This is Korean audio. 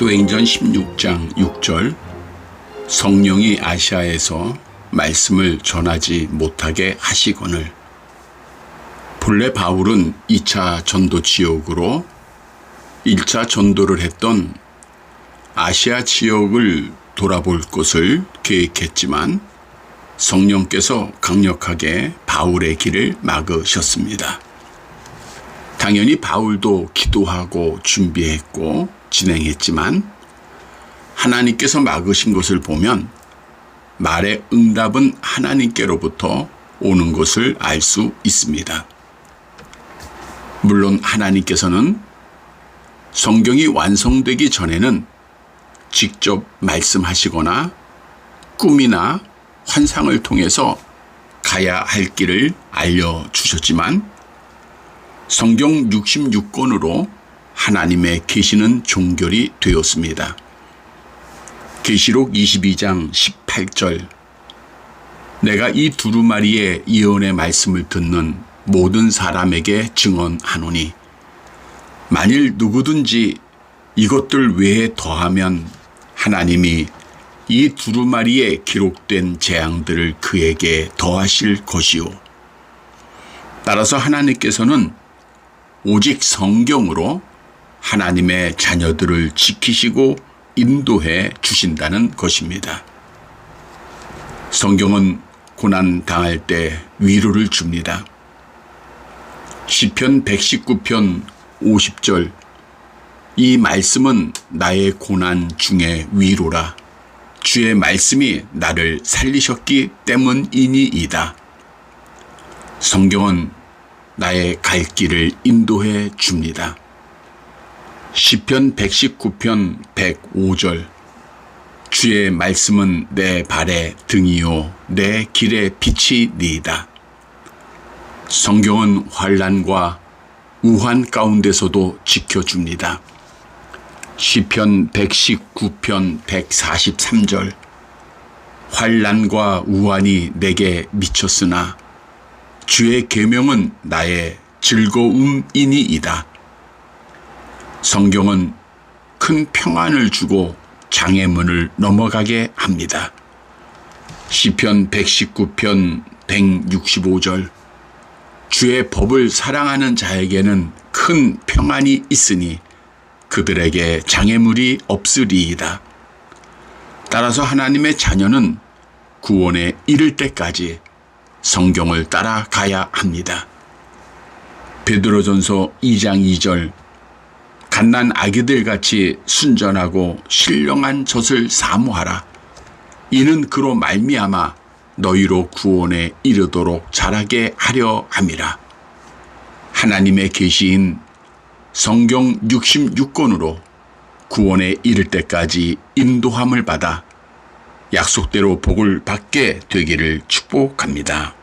사도행전 16장 6절 성령이 아시아에서 말씀을 전하지 못하게 하시거늘 본래 바울은 2차 전도 지역으로 1차 전도를 했던 아시아 지역을 돌아볼 것을 계획했지만 성령께서 강력하게 바울의 길을 막으셨습니다. 당연히 바울도 기도하고 준비했고 진행했지만 하나님께서 막으신 것을 보면 말의 응답은 하나님께로부터 오는 것을 알 수 있습니다. 물론 하나님께서는 성경이 완성되기 전에는 직접 말씀하시거나 꿈이나 환상을 통해서 가야 할 길을 알려주셨지만 성경 66권으로 하나님의 계시는 종결이 되었습니다. 계시록 22장 18절 내가 이 두루마리의 예언의 말씀을 듣는 모든 사람에게 증언하노니 만일 누구든지 이것들 외에 더하면 하나님이 이 두루마리에 기록된 재앙들을 그에게 더하실 것이요. 따라서 하나님께서는 오직 성경으로 하나님의 자녀들을 지키시고 인도해 주신다는 것입니다. 성경은 고난 당할 때 위로를 줍니다. 시편 119편 50절 이 말씀은 나의 고난 중에 위로라. 주의 말씀이 나를 살리셨기 때문이니이다. 성경은 나의 갈 길을 인도해 줍니다. 시편 119편 105절 주의 말씀은 내 발의 등이요 내 길의 빛이 니이다. 성경은 환란과 우한 가운데서도 지켜줍니다. 시편 119편 143절 환란과 우환이 내게 미쳤으나 주의 계명은 나의 즐거움이니이다. 성경은 큰 평안을 주고 장애문을 넘어가게 합니다. 시편 119편 165절 주의 법을 사랑하는 자에게는 큰 평안이 있으니 그들에게 장애물이 없으리이다. 따라서 하나님의 자녀는 구원에 이를 때까지 성경을 따라가야 합니다. 베드로전서 2장 2절 갓난 아기들 같이 순전하고 신령한 젖을 사모하라. 이는 그로 말미암아 너희로 구원에 이르도록 자라게 하려 함이라. 하나님의 계시인 성경 66권으로 구원에 이를 때까지 인도함을 받아 약속대로 복을 받게 되기를 축복합니다.